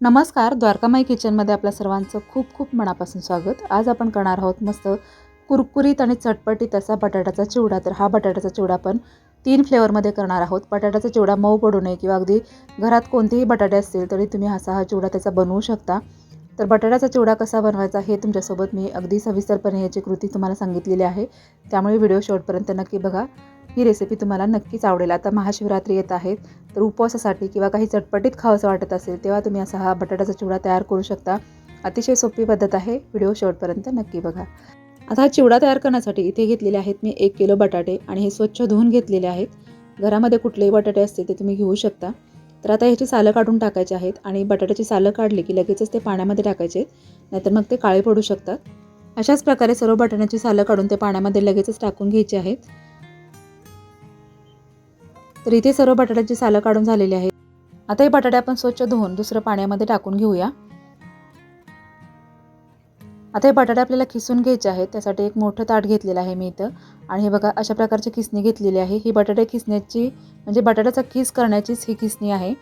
नमस्कार द्वारकामाई किचनमध्ये आपल्या सर्वांचं खूप खूप मनापासून स्वागत. आज आपण करणार आहोत मस्त कुरकुरीत आणि चटपटीत असा बटाट्याचा चिवडा. तर हा बटाट्याचा चिवडा आपण तीन फ्लेवरमध्ये करणार आहोत. बटाट्याचा चिवडा मऊ पडू नये किंवा अगदी घरात कोणतेही बटाटे असतील तरी तुम्ही असा हा चिवडा त्याचा बनवू शकता. तर बटाट्याचा चिवडा कसा बनवायचा हे तुमच्यासोबत मी अगदी सविस्तरपणे याची कृती तुम्हाला सांगितलेली आहे. त्यामुळे व्हिडिओ शेवटपर्यंत नक्की बघा. ही रेसिपी तुम्हाला नक्कीच आवडेल. आता महाशिवरात्री येत आहेत तर उपवासासाठी किंवा काही चटपटीत खावंसं वाटत असेल तेव्हा तुम्ही असा हा बटाट्याचा चिवडा तयार करू शकता. अतिशय सोपी पद्धत आहे. व्हिडिओ शेवटपर्यंत नक्की बघा. आता हा चिवडा तयार करण्यासाठी इथे घेतलेले आहेत मी एक किलो बटाटे आणि हे स्वच्छ धुवून घेतलेले आहेत. घरामध्ये कुठलेही बटाटे असतील ते तुम्ही घेऊ शकता. तर आता ह्याची सालं काढून टाकायची आहेत आणि बटाट्याची सालं काढली की लगेचच ते पाण्यामध्ये टाकायचे. नाहीतर मग ते काळे पडू शकतात. अशाच प्रकारे सर्व बटाट्याची सालं काढून ते पाण्यामध्ये लगेचच टाकून घ्यायचे आहेत. तर इथे सर्व बटाट्याची सालं काढून झालेली आहेत. आता हे बटाटे आपण स्वच्छ धुवून दुसरं पाण्यामध्ये टाकून घेऊया. आता हे बटाटे आपल्याला किसून घ्यायचे आहेत. त्यासाठी एक मोठं ताट घेतलेलं आहे मी इथं. आणि हे बघा अशा प्रकारची किसणी घेतलेली आहे. ही बटाटे किसण्याची म्हणजे बटाट्याचा किस करण्याचीच ही किसणी आहे.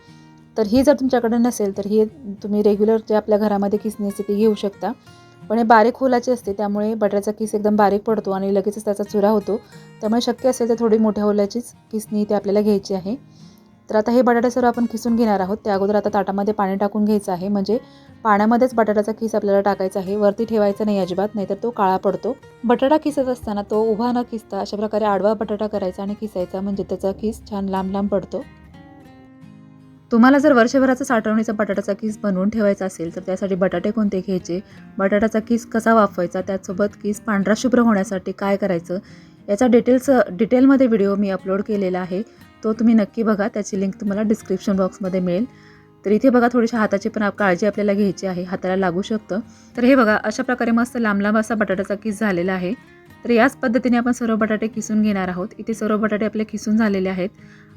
तर ही जर तुमच्याकडे नसेल तर ही तुम्ही रेग्युलर जे आपल्या घरामध्ये किसणी असते ती घेऊ शकता. पण हे बारीक होलाचे असते त्यामुळे बटाट्याचा किस एकदम बारीक पडतो आणि लगेचच त्याचा चुरा होतो. त्यामुळे शक्य असेल तर थोडी मोठ्या होलाचीच किसनी ते आपल्याला घ्यायची आहे. तर आता हे बटाटे सर्व आपण किसून घेणार आहोत. त्या अगोदर आता ताटामध्ये पाणी टाकून घ्यायचं आहे. म्हणजे पाण्यामध्येच बटाट्याचा किस आपल्याला टाकायचा आहे. वरती ठेवायचा नाही अजिबात नाहीतर तो काळा पडतो. बटाटा किसत असताना तो उभा न किसता अशा प्रकारे आडवा बटाटा करायचा आणि किसायचा. म्हणजे त्याचा किस छान लांब लांब पडतो. तुम्हाला जर वर्षभराचा साठवणीचा बटाट्याचा किस बनवून ठेवायचा असेल तर त्यासाठी बटाटे कोणते घ्यायचे? बटाट्याचा किस कसा वाफवायचा? त्यासोबत किस पांढरा शुभ्र होण्यासाठी काय करायचं? याचा डिटेल्स डिटेलमध्ये व्हिडिओ मी अपलोड केलेला आहे. तो तुम्ही नक्की बघा. त्याची लिंक तुम्हाला डिस्क्रिप्शन बॉक्समध्ये मिळेल. तर इथे बघा थोडीशी हाताची पण काळजी आपल्याला घ्यायची आहे. हाताला लागू शकतं. तर हे बघा अशा प्रकारे मस्त लांब लांब असा बटाट्याचा किस झालेला आहे. तर याच पद्धतीने आपण सर्व बटाटे किसून घेणार आहोत. इथे सर्व बटाटे आपले किसून झालेले आहेत.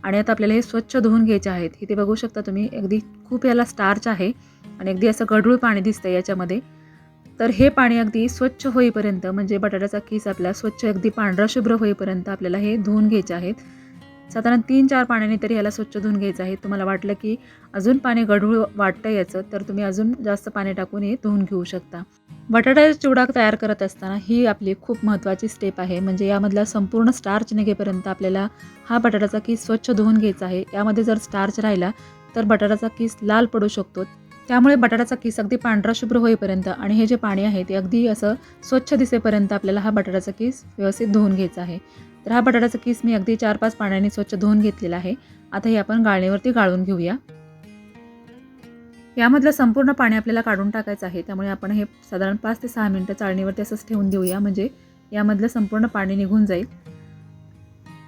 आणि आता आपल्याला हे स्वच्छ धुवून घ्यायचे आहेत. इथे बघू शकता तुम्ही अगदी खूप याला स्टार्च आहे आणि अगदी असं गढूळ पाणी दिसतं याच्यामध्ये. तर हे पाणी अगदी स्वच्छ होईपर्यंत म्हणजे बटाट्याचा किस आपला स्वच्छ अगदी पांढरा शुभ्र होईपर्यंत आपल्याला हे धुवून घ्यायचे आहेत. साधारण तीन चार पाण्याने तरी ह्याला स्वच्छ धुवून घ्यायचं आहे. तुम्हाला वाटलं की अजून पाणी गढूळ वाटतं याचं तर तुम्ही अजून जास्त पाणी टाकून हे धुवून घेऊ शकता. बटाट्याचा चिवडा तयार करत असताना ही आपली खूप महत्त्वाची स्टेप आहे. म्हणजे यामधला संपूर्ण स्टार्च निघेपर्यंत आपल्याला हा बटाट्याचा किस स्वच्छ धुवून घ्यायचा आहे. यामध्ये जर स्टार्च राहिला तर बटाट्याचा किस लाल पडू शकतो. त्यामुळे बटाट्याचा किस अगदी पांढरा शुभ्र होईपर्यंत आणि हे जे पाणी आहे ते अगदी असं स्वच्छ दिसेपर्यंत आपल्याला हा बटाट्याचा किस व्यवस्थित धुवून घ्यायचा आहे. तर हा बटाट्याचा किस मी अगदी चार पाच पाण्याने स्वच्छ धुवून घेतलेला आहे. आता हे आपण गाळणीवरती गाळून घेऊया. यामधलं संपूर्ण पाणी आपल्याला काढून टाकायचं आहे. त्यामुळे आपण हे साधारण पाच ते सहा मिनटं चाळणीवरती असंच ठेवून देऊया. म्हणजे यामधलं संपूर्ण पाणी निघून जाईल.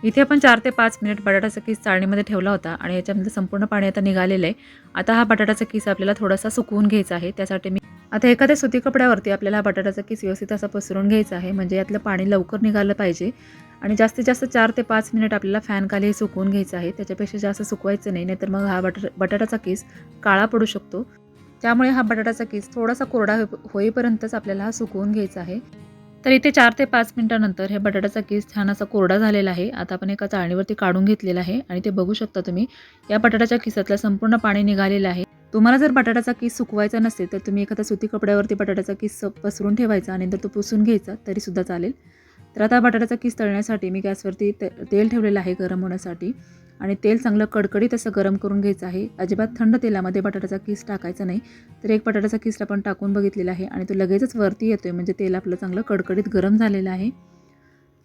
इथे आपण चार ते पाच मिनिट बटाट्याचा किस चाळणीमध्ये ठेवला होता आणि याच्यामधलं संपूर्ण पाणी आता निघालेलं आहे. आता हा बटाट्याचा किस आपल्याला थोडासा सुकवून घ्यायचा आहे. त्यासाठी मी आता एखाद्या सुती कपड्यावरती आपल्याला हा बटाट्याचा किस व्यवस्थित असा पसरून घ्यायचा आहे. म्हणजे यातलं पाणी लवकर निघालं पाहिजे. आणि जास्तीत जास्त चार ते पाच मिनिट आपल्याला फॅनखाली हे सुकवून घ्यायचं आहे. त्याच्यापेक्षा जास्त सुकवायचं नाही नाहीतर मग हा बटा बटाट्याचा केस काळा पडू शकतो. त्यामुळे हा बटाट्याचा केस थोडासा कोरडा हो होईपर्यंतच आपल्याला हा सुकवून घ्यायचा आहे. तर इथे चार ते पाच मिनटानंतर हे बटाट्याचा केस छान असा कोरडा झालेला आहे. आता आपण एका चाळणीवरती काढून घेतलेला आहे आणि ते बघू शकता तुम्ही या बटाट्याच्या केसातलं संपूर्ण पाणी निघालेलं आहे. तुम्हाला जर बटाट्याचा केस सुकवायचा नसेल तर तुम्ही एखाद्या सुती कपड्यावरती बटाट्याचा केस पसरून ठेवायचा आणि नंतर तो पुसून घ्यायचा तरीसुद्धा चालेल. तर आता बटाट्याचा किस तळण्यासाठी मी गॅसवरती ते तेल ठेवलेलं आहे गरम होण्यासाठी. आणि तेल चांगलं कडकडीत असं गरम करून घ्यायचं आहे. अजिबात थंड तेलामध्ये बटाट्याचा किस टाकायचा नाही. तर एक बटाट्याचा किस आपण टाकून बघितलेला आहे आणि तो लगेचच वरती येतो आहे म्हणजे तेल आपलं चांगलं कडकडीत गरम झालेलं आहे.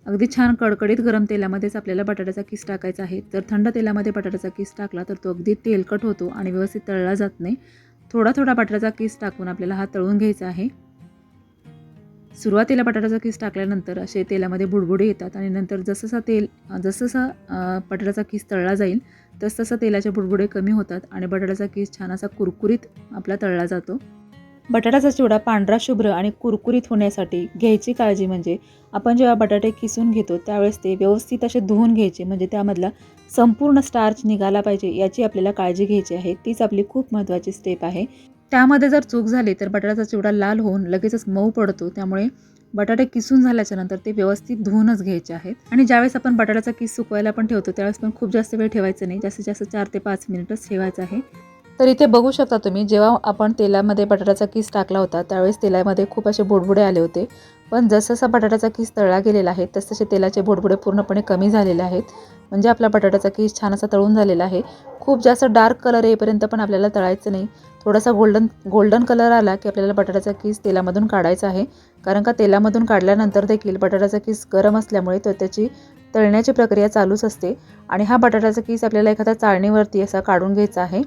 अगदी छान कडकडीत गरम तेलामध्येच आपल्याला बटाट्याचा किस टाकायचा आहे. तर थंड तेलामध्ये बटाट्याचा किस टाकला तर तो अगदी तेलकट होतो आणि व्यवस्थित तळला जात नाही. थोडा थोडा बटाट्याचा किस टाकून आपल्याला हा तळून घ्यायचा आहे. सुरुवातीला बटाट्याचा किस टाकल्यानंतर असे तेलामध्ये बुडबुडे येतात आणि नंतर जसंसा तेल जसं बटाट्याचा किस तळला जाईल तसतसा तेलाचे बुडबुडे कमी होतात आणि बटाट्याचा किस छान असा कुरकुरीत आपला तळला जातो. बटाट्याचा चिवडा पांढरा शुभ्र आणि कुरकुरीत होण्यासाठी घ्यायची काळजी म्हणजे आपण जेव्हा बटाटे किसून घेतो त्यावेळेस ते व्यवस्थित असे धुवून घ्यायचे म्हणजे त्यामधला संपूर्ण स्टार्च निघाला पाहिजे याची आपल्याला काळजी घ्यायची आहे. तीच आपली खूप महत्त्वाची स्टेप आहे. त्यामध्ये जर चूक झाली तर बटाट्याचा चिवडा लाल होऊन लगेचच मऊ पडतो. त्यामुळे बटाटे किसून झाल्याच्यानंतर ते व्यवस्थित धुवूनच घ्यायचे आहेत. आणि ज्यावेळेस आपण बटाट्याचा किस सुकवायला पण ठेवतो त्यावेळेस पण खूप जास्त वेळ ठेवायचं नाही. जास्तीत जास्त चार ते पाच मिनिटच ठेवायचं आहे. तर इथे बघू शकता तुम्ही जेव्हा आपण तेलामध्ये बटाट्याचा किस टाकला होता त्यावेळेस तेलामध्ये खूप असे बोडबुडे आले होते. पण जसजसा बटाट्याचा किस तळला गेलेला आहे तसतसे तेलाचे बोडबुडे पूर्णपणे कमी झालेले आहेत. म्हणजे आपला बटाट्याचा किस छान असा तळून झालेला आहे. खूप जास्त डार्क कलर येईपर्यंत पण आपल्याला तळायचं नाही. थोडासा गोल्डन गोल्डन कलर आला की आपल्याला बटाट्याचा किस तेलामधून काढायचा आहे. कारण का तेलामधून काढल्यानंतर देखील बटाट्याचा किस गरम असल्यामुळे तो त्याची तळण्याची प्रक्रिया चालूच असते. आणि हा बटाट्याचा किस आपल्याला एखाद्या चाळणीवरती असा काढून घ्यायचा आहे.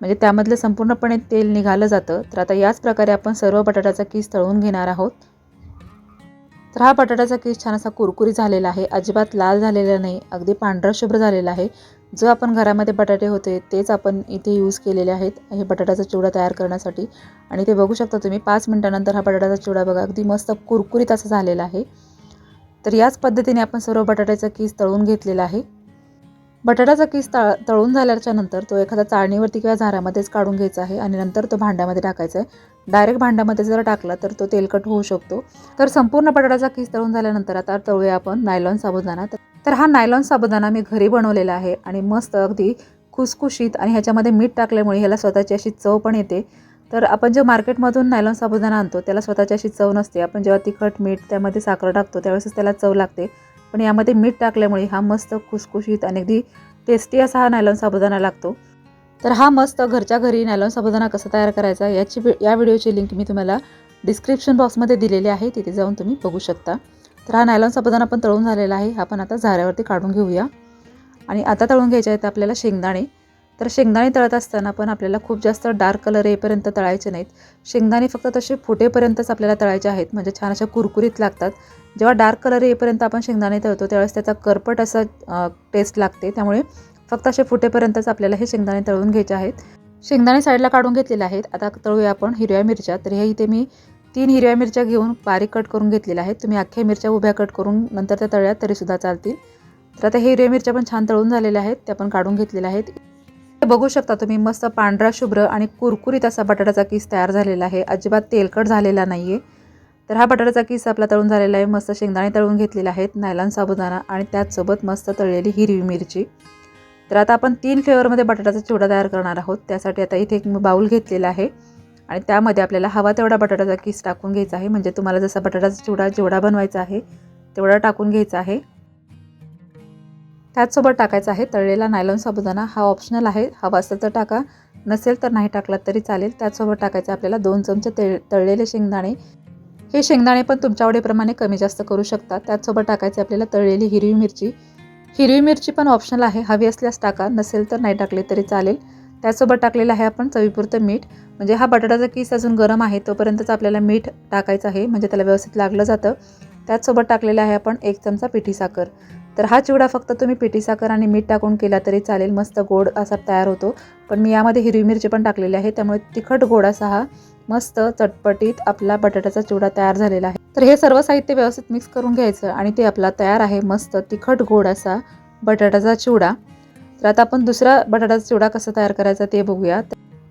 म्हणजे त्यामधलं संपूर्णपणे तेल निघालं जातं. तर आता याच प्रकारे आपण सर्व बटाट्याचा किस तळून घेणार आहोत. तर हा बटाट्याचा किस छान असा कुरकुरी झालेला आहे. अजिबात लाल झालेला नाही. अगदी पांढरा शुभ्र झालेला आहे. जो आपण घरामध्ये बटाटे होते तेच आपण इथे यूज केलेले आहेत हे बटाट्याचा चिवडा तयार करण्यासाठी. आणि ते बघू शकता तुम्ही पाच मिनटानंतर हा बटाट्याचा चिवडा बघा अगदी मस्त कुरकुरीत असा झालेला आहे. तर याच पद्धतीने आपण सर्व बटाट्याचा किस तळून घेतलेला आहे. बटाट्याचा किस तळ तळून झाल्याच्यानंतर तो एखादा चाळणीवरती किंवा झारामध्येच काढून घ्यायचा आहे आणि नंतर तो भांड्यामध्ये टाकायचा आहे. डायरेक्ट भांड्यामध्ये जर टाकला तर तो तेलकट होऊ शकतो. तर संपूर्ण बटाट्याचा किस तळून झाल्यानंतर आता तळूया आपण नायलॉन साबुदाणा. तर तर हा नायलॉन साबुदाणा मी घरी बनवलेला आहे आणि मस्त अगदी खुसखुशीत आणि ह्याच्यामध्ये मीठ टाकल्यामुळे ह्याला स्वतःची अशी चव पण येते. तर आपण जे मार्केटमधून नायलॉन साबुदाणा आणतो त्याला स्वतःची अशी चव नसते. आपण जेव्हा तिखट मीठ त्यामध्ये साखर टाकतो त्यावेळेसच त्याला चव लागते. पण यामध्ये मीठ टाकल्यामुळे हा मस्त खुसखुशीत आणि अगदी टेस्टी असा हा नायलॉन साबुदाणा लागतो. तर हा मस्त घरच्या घरी नायलॉन साबुदाणा कसा तयार करायचा याची या व्हिडिओची लिंक मी तुम्हाला डिस्क्रिप्शन बॉक्समध्ये दिलेली आहे तिथे जाऊन तुम्ही बघू शकता. तर हा नायलॉन साबुदाणा पण तळून झालेला आहे. हा पण आता झाऱ्यावरती काढून घेऊया. आणि आता तळून घ्यायचे आहेत आपल्याला शेंगदाणे. तर शेंगदाणे तळत असताना पण आपल्याला खूप जास्त डार्क कलर येईपर्यंत तळायचे नाहीत. शेंगदाणे फक्त तसे फुटेपर्यंतच आपल्याला तळायचे आहेत. म्हणजे छान अशा कुरकुरीत लागतात. जेव्हा डार्क कलर येईपर्यंत आपण शेंगदाणे तळतो त्यावेळेस त्याचा करपट असा टेस्ट लागते. त्यामुळे फक्त असे फुटेपर्यंतच आपल्याला हे शेंगदाणे तळून घ्यायचे आहेत. शेंगदाणे साईडला काढून घेतलेले आहेत. आता तळूया आपण हिरव्या मिरच्या. तर हे इथे मी तीन हिरव्या मिरच्या घेऊन बारीक कट करून घेतलेल्या आहेत. तुम्ही अख्ख्या मिरच्या उभ्या कट करून नंतर त्या तळ्यात तरीसुद्धा चालतील. तर आता हे हिरव्या मिरच्या पण छान तळून झालेल्या आहेत. त्या पण काढून घेतलेल्या आहेत. बघू शकता तुम्ही मस्त पांढरा शुभ्र आणि कुरकुरीत असा बटाट्याचा किस तयार झालेला आहे. अजिबात तेलकट झालेला नाही आहे तर हा बटाट्याचा किस आपला तळून झालेला आहे. मस्त शेंगदाणे तळून घेतलेले आहेत. नायलॉन साबुदाणा आणि त्याचसोबत मस्त तळलेली हिरवी मिरची. तर आता आपण तीन फ्लेवरमध्ये बटाट्याचा चिवडा तयार करणार आहोत. त्यासाठी आता इथे एक बाऊल घेतलेला आहे. आणि त्यामध्ये आपल्याला हवा तेवढा बटाट्याचा किस टाकून घ्यायचा आहे. म्हणजे तुम्हाला जसा बटाट्याचा चिवडा जेवढा बनवायचा आहे तेवढा टाकून घ्यायचा आहे. त्याचसोबत टाकायचा आहे तळलेला नायलॉन साबुदाणा. हा ऑप्शनल आहे. हवा असेल तर टाका. नसेल तर नाही टाकलात तरी चालेल. त्याचसोबत टाकायचं आपल्याला दोन चमचे तळ तळलेले शेंगदाणे. हे शेंगदाणे पण तुमच्या आवडीप्रमाणे कमी जास्त करू शकता. त्याचसोबत टाकायचे आपल्याला तळलेली हिरवी मिरची. हिरवी मिरची पण ऑप्शनल आहे. हवी असल्यास टाका. नसेल तर नाही टाकले तरी चालेल. त्याचसोबत टाकलेलं आहे आपण चवीपुरतं मीठ. म्हणजे हा बटाट्याचा किस अजून गरम आहे तोपर्यंतच आपल्याला मीठ टाकायचं आहे. म्हणजे त्याला व्यवस्थित लागलं जातं. त्याचसोबत टाकलेलं आहे आपण एक चमचा पिठी साखर. तर हा चिवडा फक्त तुम्ही पिठी साखर आणि मीठ टाकून केला तरी चालेल. मस्त गोड असा तयार होतो. पण मी यामध्ये हिरवी मिरची पण टाकलेली आहे. त्यामुळे तिखट गोड असा हा मस्त चटपटीत आपला बटाट्याचा चिवडा तयार झालेला आहे. तर हे सर्व साहित्य व्यवस्थित मिक्स करून घ्यायचं आणि ते आपला तयार आहे. मस्त तिखट गोड असा बटाट्याचा चिवडा. तर आता आपण दुसरा बटाट्याचा चिवडा कसा तयार करायचा ते बघूया.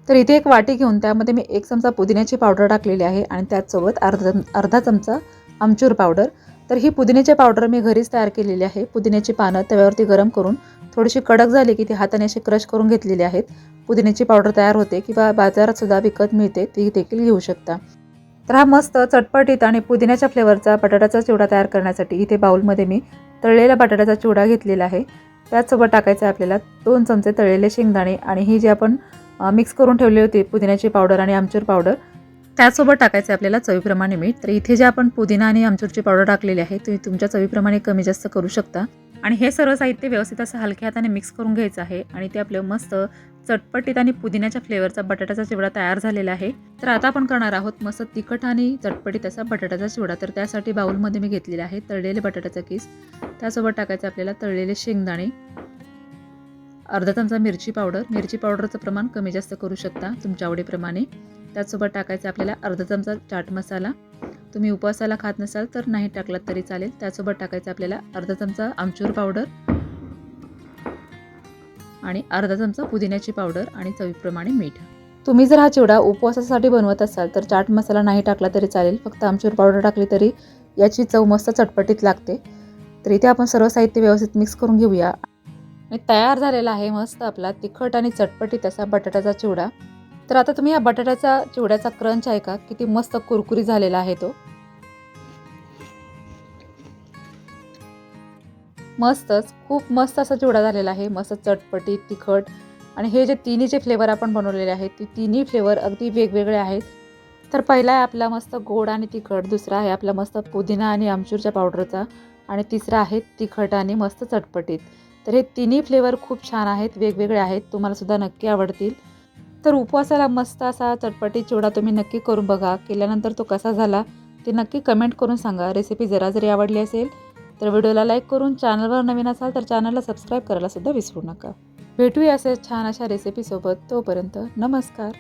तर इथे एक वाटी घेऊन त्यामध्ये मी एक चमचा पुदिन्याची पावडर टाकलेली आहे आणि त्याचसोबत अर्धा अर्धा चमचा आमचूर पावडर. तर ही पुदिन्याची पावडर मी घरीच तयार केलेली आहे. पुदिन्याची पानं तव्यावरती गरम करून थोडीशी कडक झाली की ती हाताने अशी क्रश करून घेतलेली आहेत. पुदिन्याची पावडर तयार होते किंवा बाजारात सुद्धा विकत मिळते ती देखील घेऊ शकता. तर हा मस्त चटपटीत आणि पुदिन्याच्या फ्लेवरचा बटाट्याचा चिवडा तयार करण्यासाठी इथे बाऊलमध्ये मी तळलेला बटाट्याचा चिवडा घेतलेला आहे. त्याचसोबत टाकायचं आहे आपल्याला दोन चमचे तळलेले शेंगदाणे आणि ही जी आपण मिक्स करून ठेवली होती पुदिन्याची पावडर आणि आमचूर पावडर त्याचसोबत टाकायचं आहे आपल्याला चवीप्रमाणे मीठ. तर इथे जे आपण पुदिना आणि आमचूरची पावडर टाकलेली आहे तुम्ही तुमच्या चवीप्रमाणे कमी जास्त करू शकता. आणि हे सर्व साहित्य व्यवस्थित असं हलक्या हाताने मिक्स करून घ्यायचं आहे आणि ते आपलं मस्त चटपटीत आणि पुदिन्याच्या फ्लेवरचा बटाट्याचा चिवडा तयार झालेला आहे. तर आता आपण करणार आहोत मस्त तिखट आणि चटपटीत असा बटाट्याचा चिवडा. तर त्यासाठी बाऊलमध्ये मी घेतलेला आहे तळलेले बटाट्याचा किस. त्यासोबत टाकायचं आपल्याला तळलेले शेंगदाणे. अर्धा चमचा मिरची पावडर. मिरची पावडरचं प्रमाण कमी जास्त करू शकता तुमच्या आवडीप्रमाणे. त्याचसोबत टाकायचं आपल्याला अर्धा चमचा चाट मसाला. तुम्ही उपवासाला खात नसाल तर नाही टाकलात तरी चालेल. त्यासोबत टाकायचं आपल्याला अर्धा चमचा आमचूर पावडर आणि अर्धा चमचा पुदिन्याची पावडर आणि चवीप्रमाणे मीठ. तुम्ही जर हा चिवडा उपवासासाठी बनवत असाल तर चाट मसाला नाही टाकला तरी चालेल. फक्त आमचूर पावडर टाकली तरी याची चव मस्त चटपटीत लागते. तर इथे आपण सर्व साहित्य व्यवस्थित मिक्स करून घेऊया. आणि तयार झालेला आहे मस्त आपला तिखट आणि चटपटीत असा बटाट्याचा चिवडा. तर आता तुम्ही या बटाट्याचा चिवड्याचा क्रंच आहे का? किती मस्त कुरकुरी झालेला आहे तो. मस्तच खूप मस्त असा चिवडा झालेला आहे. मस्त चटपटीत तिखट आणि हे जे तिन्ही जे फ्लेवर आपण बनवलेले आहेत ते तिन्ही फ्लेवर अगदी वेगवेगळे आहेत. तर पहिला आहे आपला मस्त गोड आणि तिखट दुसरा आहे आपला मस्त पुदिना आणि आमचूरच्या पावडरचा आणि तिसरा आहे तिखट आणि मस्त चटपटीत. तर हे तिन्ही फ्लेवर खूप छान आहेत वेगवेगळे आहेत. तुम्हाला सुद्धा नक्की आवडतील. तर उपवासाला मस्त असा चटपटी चिवडा तुम्ही नक्की करून बघा. केल्यानंतर तो कसा झाला ते नक्की कमेंट करून सांगा. रेसिपी जरा जरी आवडली असेल तर व्हिडिओला लाईक करून चॅनलवर नवीन असाल तर चॅनलला सबस्क्राईब करायला सुद्धा विसरू नका. भेटूया असे छान अशा रेसिपीसोबत तोपर्यंत नमस्कार.